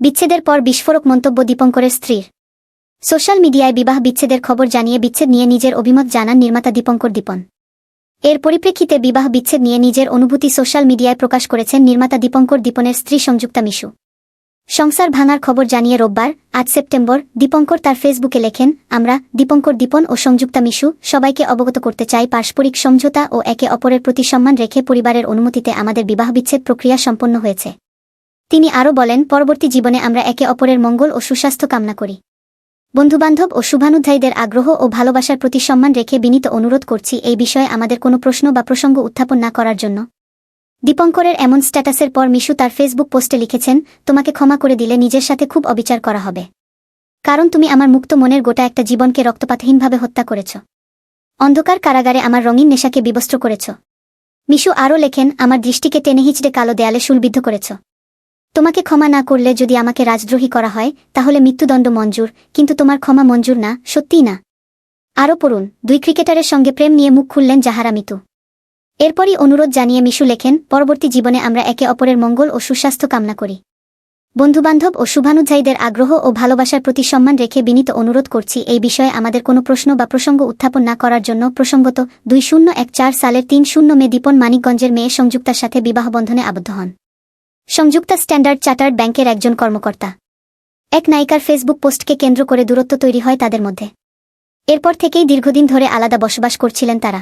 বিচ্ছেদের পর বিস্ফোরক মন্তব্য দীপঙ্করের স্ত্রীর। সোশ্যাল মিডিয়ায় বিবাহ বিচ্ছেদের খবর জানিয়ে বিচ্ছেদ নিয়ে নিজের অভিমত জানান নির্মাতা দীপঙ্কর দীপন। এর পরিপ্রেক্ষিতে বিবাহ বিচ্ছেদ নিয়ে নিজের অনুভূতি সোশ্যাল মিডিয়ায় প্রকাশ করেছেন নির্মাতা দীপঙ্কর দীপনের স্ত্রী সংযুক্তা মিশু। সংসার ভাঙার খবর জানিয়ে রোববার, আজ সেপ্টেম্বর, দীপঙ্কর তার ফেসবুকে লেখেন, আমরা, দীপঙ্কর দীপন ও সংযুক্তা মিশু, সবাইকে অবগত করতে চাই পারস্পরিক সমঝোতা ও একে অপরের প্রতি সম্মান রেখে পরিবারের অনুমতিতে আমাদের বিবাহ বিচ্ছেদ প্রক্রিয়া সম্পন্ন হয়েছে। তিনি আরও বলেন, পরবর্তী জীবনে আমরা একে অপরের মঙ্গল ও সুস্বাস্থ্য কামনা করি। বন্ধুবান্ধব ও শুভানুধ্যায়ীদের আগ্রহ ও ভালোবাসার প্রতি সম্মান রেখে বিনীত অনুরোধ করছি এই বিষয়ে আমাদের কোনো প্রশ্ন বা প্রসঙ্গ উত্থাপন না করার জন্য। দীপঙ্করের এমন স্ট্যাটাসের পর মিশু তার ফেসবুক পোস্টে লিখেছেন, তোমাকে ক্ষমা করে দিলে নিজের সাথে খুব অবিচার করা হবে। কারণ তুমি আমার মুক্ত মনের গোটা একটা জীবনকে রক্তপাতহীনভাবে হত্যা করেছ। অন্ধকার কারাগারে আমার রঙিন নেশাকে বিবস্ত্র করেছ। মিশু আরও লেখেন, আমার দৃষ্টিকে টেনে হিচড়ে কালো দেয়ালে শুলবিদ্ধ করেছ। তোমাকে ক্ষমা না করলে যদি আমাকে রাজদ্রোহী করা হয়, তাহলে মৃত্যুদণ্ড মঞ্জুর, কিন্তু তোমার ক্ষমা মঞ্জুর না, সত্যিই না। আরও পড়ুন, দুই ক্রিকেটারের সঙ্গে প্রেম নিয়ে মুখ খুললেন জাহারা মিতু। এরপরই অনুরোধ জানিয়ে মিশু লেখেন, পরবর্তী জীবনে আমরা একে অপরের মঙ্গল ও সুস্বাস্থ্য কামনা করি। বন্ধুবান্ধব ও শুভানুধ্যায়ীদের আগ্রহ ও ভালোবাসার প্রতি সম্মান রেখে বিনীত অনুরোধ করছি, এই বিষয়ে আমাদের কোনো প্রশ্ন বা প্রসঙ্গ উত্থাপন না করার জন্য প্রসঙ্গত দুই শূন্য এক চার সালের তিন শূন্য মে দীপন মানিকগঞ্জের মেয়ে সংযুক্তার সাথে বিবাহ বন্ধনে আবদ্ধ হন। সংযুক্তা স্ট্যান্ডার্ড চার্টার্ড ব্যাংকের একজন কর্মকর্তা। এক নায়িকার ফেসবুক পোস্টকে কেন্দ্র করে দূরত্ব তৈরি হয় তাদের মধ্যে। এরপর থেকেই দীর্ঘদিন ধরে আলাদা বসবাস করছিলেন তারা।